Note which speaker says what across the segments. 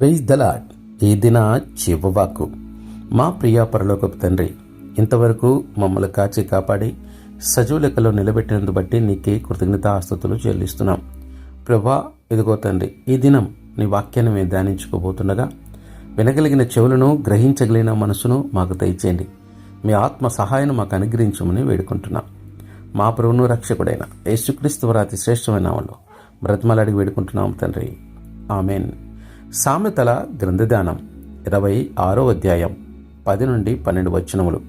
Speaker 1: Praise the Lord ఈ దిన చివవాకు మా ప్రియ తండ్రి ఇంతవరకు మమ్మల్ని కాచి కాపాడి సజీవ లెక్కలో నిలబెట్టినందు బట్టి నీకే కృతజ్ఞతాస్తుతులు చెల్లిస్తున్నాం. ప్రభా ఇదిగో తండ్రి ఈ దినం నీ వాక్యాన్ని మేము ధ్యానించుకోబోతుండగా వినగలిగిన చెవులను గ్రహించగలిగిన మనసును మాకు దయచేయండి. మీ ఆత్మ సహాయం మాకు అనుగ్రహించమని వేడుకుంటున్నాం. మా ప్రభును రక్షకుడైన యేసుక్రీస్తు వారి అతి శ్రేష్టమైన వాళ్ళు బ్రతిమలాడికి వేడుకుంటున్నాం తండ్రి. ఆమెన్. సామెతల గ్రంథదానం ఇరవై ఆరో అధ్యాయం పది నుండి పన్నెండు వచనములు.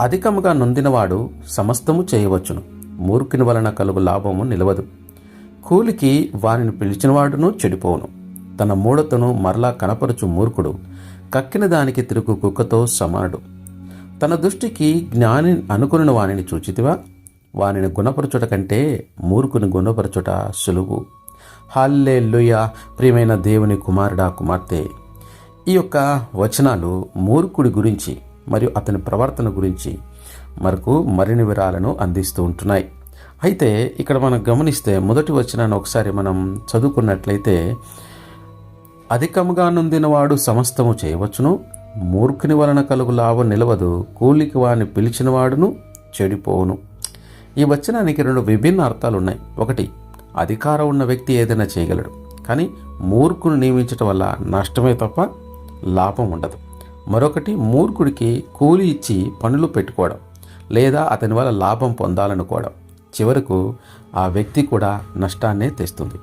Speaker 1: అధికముగా నొందినవాడు సమస్తము చేయవచ్చును మూర్ఖుని వలన కలుగు లాభము నిలవదు. కూలికి వారిని పిలిచినవాడును చెడిపోవును. తన మూడతను మరలా కనపరుచు మూర్ఖుడు కక్కిన దానికి తిరుగు కుక్కతో సమానుడు. తన దృష్టికి జ్ఞాని అనుకుని వానిని చూచితివా? వానిని గుణపరచుట కంటే మూర్ఖుని గుణపరచుట సులువు. హాల్లే ప్రియమైన దేవుని కుమారుడా కుమార్తె ఈ యొక్క వచనాలు మూర్ఖుడి గురించి మరియు అతని ప్రవర్తన గురించి మనకు మరిన్ని వివరాలను అందిస్తూ ఉంటున్నాయి. అయితే ఇక్కడ మనం గమనిస్తే మొదటి వచనాన్ని ఒకసారి మనం చదువుకున్నట్లయితే అధికముగా నొందినవాడు సమస్తము చేయవచ్చును మూర్ఖుని వలన కలుగు లాభం నిలవదు కూలికి వాడిని పిలిచినవాడును చెడిపోవును. ఈ వచనానికి రెండు విభిన్న అర్థాలు ఉన్నాయి ఒకటి అధికారం ఉన్న వ్యక్తి ఏదైనా చేయగలడు. కానీ మూర్ఖుని నియమించడం వల్ల నష్టమే తప్ప లాభం ఉండదు. మరొకటి మూర్ఖుడికి కూలి ఇచ్చి పనులు పెట్టుకోవడం లేదా అతని వల్ల లాభం పొందాలనుకోవడం. చివరకు ఆ వ్యక్తి కూడా నష్టాన్నే తెస్తుంది.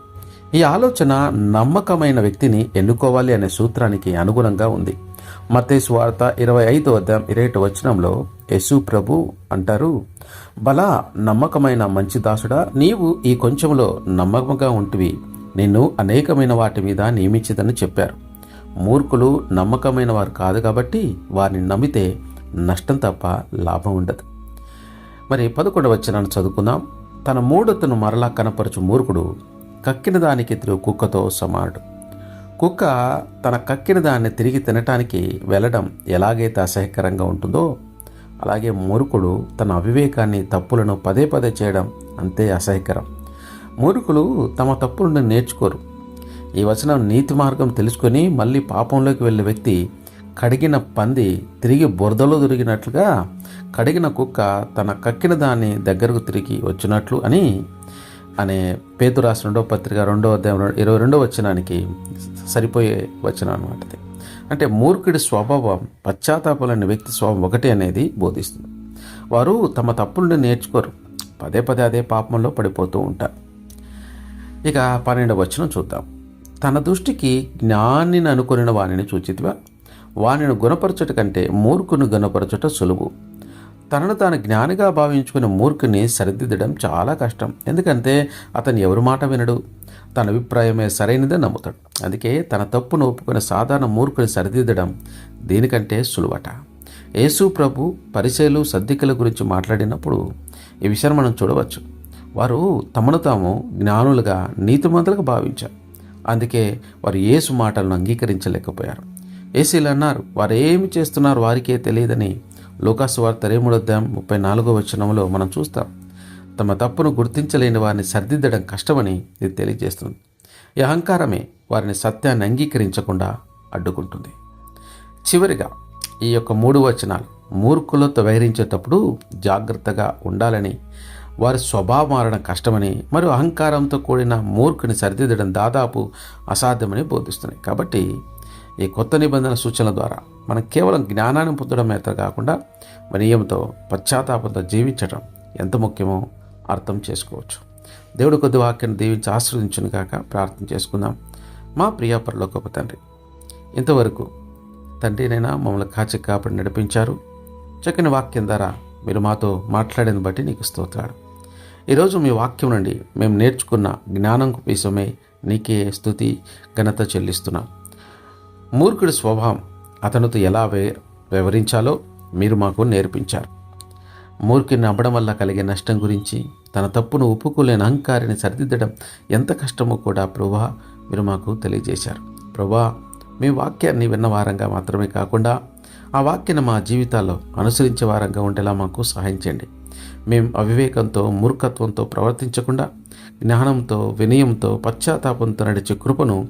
Speaker 1: ఈ ఆలోచన నమ్మకమైన వ్యక్తిని ఎన్నుకోవాలి అనే సూత్రానికి అనుగుణంగా ఉంది. మతేసు వార్త ఇరవై ఐదు అధ్యాయం ఇరవై వచనంలో యశు ప్రభు అంటారు బలా నమ్మకమైన మంచి దాసుడా నీవు ఈ కొంచెంలో నమ్మకంగా ఉంటివి. నిన్ను అనేకమైన వాటి మీద నియమించదని చెప్పారు. మూర్ఖులు నమ్మకమైన వారు కాదు కాబట్టి వారిని నమ్మితే నష్టం తప్ప లాభం ఉండదు. మరి పదకొండవ వచనాన్ని చదువుకుందాం. తన మూడొత్తును మరలా కనపరచు మూర్ఖుడు కక్కిన దానికి కుక్కతో సమానుడు. కుక్క తన కక్కిన దాన్ని తిరిగి తినటానికి వెళ్ళడం ఎలాగైతే అసహ్యకరంగా ఉంటుందో అలాగే మూర్ఖుడు తన అవివేకాన్ని తప్పులను పదే పదే చేయడం అంతే అసహ్యకరం. మూర్ఖులు తమ తప్పులను నేర్చుకోరు. ఈ వచనం నీతి మార్గం తెలుసుకొని మళ్ళీ పాపంలోకి వెళ్ళే వ్యక్తి కడిగిన పంది తిరిగి బురదలో దొరికినట్లుగా కడిగిన కుక్క తన కక్కిన దాన్ని దగ్గరకు తిరిగి వచ్చినట్లు అని అనే పేతు రాసిన రెండో పత్రిక రెండో అధ్యాయం ఇరవై రెండో వచనానికి సరిపోయే వచనం అనమాట అది. అంటే మూర్ఖుడి స్వభావం పశ్చాత్తాపాలనే వ్యక్తి స్వభావం ఒకటి అనేది బోధిస్తుంది. వారు తమ తప్పులను నేర్చుకోరు. పదే పదే అదే పాపంలో పడిపోతూ ఉంటారు. ఇక పన్నెండవ వచనం చూద్దాం. తన దృష్టికి జ్ఞానిని అనుకుని వానిని చూచితివా? వానిని గుణపరచుట కంటే మూర్ఖుని గుణపరచుట సులువు. తనను తాను జ్ఞానిగా భావించుకునే మూర్ఖుని సరిదిద్దడం చాలా కష్టం. ఎందుకంటే అతను ఎవరి మాట వినడు. తన అభిప్రాయమే సరైనదే నమ్ముతాడు. అందుకే తన తప్పును ఒప్పుకునే సాధారణ మూర్ఖుని సరిదిద్దడం దీనికంటే సులువట. యేసు ప్రభు పరిచయలు సద్దికల గురించి మాట్లాడినప్పుడు ఈ విషయాన్ని మనం చూడవచ్చు. వారు తమను తాము జ్ఞానులుగా నీతిమంతులుగా భావించారు. అందుకే వారు యేసు మాటలను అంగీకరించలేకపోయారు. ఏసీలు అన్నారు వారు ఏమి చేస్తున్నారు వారికే తెలియదని లోకాసు వార్త రేముడొద్దాం ముప్పై నాలుగో వచనంలో మనం చూస్తాం తమ తప్పును గుర్తించలేని వారిని సర్దిద్దడం కష్టమని ఇది తెలియజేస్తుంది. ఈ అహంకారమే వారిని సత్యాన్ని అంగీకరించకుండా అడ్డుకుంటుంది. చివరిగా ఈ యొక్క మూడు వచనాలు మూర్ఖులతో వ్యవహరించేటప్పుడు జాగ్రత్తగా ఉండాలని వారి స్వభావం మారడం కష్టమని మరియు అహంకారంతో కూడిన మూర్ఖుని సరిదిద్దడం దాదాపు అసాధ్యమని బోధిస్తున్నాయి. కాబట్టి ఈ కొత్త నిబంధన సూచనల ద్వారా మనం కేవలం జ్ఞానాన్ని పొందడం అయితే కాకుండా వినయంతో పశ్చాత్తాపంతో జీవించడం ఎంత ముఖ్యమో అర్థం చేసుకోవచ్చు. దేవుడు కొద్ది వాక్యాన్ని దీవించి ఆశ్రదించును కాక ప్రార్థన చేసుకుందాం. మా ప్రియ పరలోకపు తండ్రి ఇంతవరకు తండ్రినైనా మమ్మల్ని కాచి కాపాడి నడిపించారు. చక్కని వాక్యం ద్వారా మీరు మాతో మాట్లాడిన బట్టి నీకు స్తోత్రాడు ఈరోజు మీ వాక్యం నుండి మేము నేర్చుకున్న జ్ఞానం కోసమే నీకే స్థుతి ఘనత చెల్లిస్తున్నాం. మూర్ఖుడి స్వభావం అతనితో ఎలా వివరించాలో మీరు మాకు నేర్పించారు. మూర్ఖుని నమ్మడం వల్ల కలిగే నష్టం గురించి తన తప్పును ఒప్పుకోలేని అహంకారిని సరిదిద్దడం ఎంత కష్టమో కూడా ప్రభా మీరు మాకు తెలియజేశారు. ప్రభా మీ వాక్యాన్ని విన్న వారంగా మాత్రమే కాకుండా ఆ వాక్యాన్ని మా జీవితాల్లో అనుసరించే వారంగా ఉండేలా మాకు సహాయం చేయండి. మేము అవివేకంతో మూర్ఖత్వంతో ప్రవర్తించకుండా జ్ఞానంతో వినయంతో పశ్చాత్తాపంతో నడిచే కృపను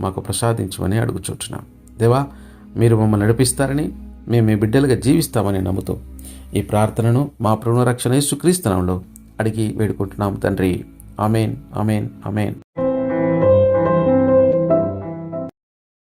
Speaker 1: మాకు ప్రసాదించమని అడుగుచుంటున్నాం దేవా మీరు మమ్మల్ని నడిపిస్తారని మేము మీ బిడ్డలుగా జీవిస్తామని నమ్ముతూ ఈ ప్రార్థనను మా పునరక్షణ యేసుక్రీస్తునంలో అడిగి వేడుకుంటున్నాం తండ్రి. అమేన్ అమేన్ అమేన్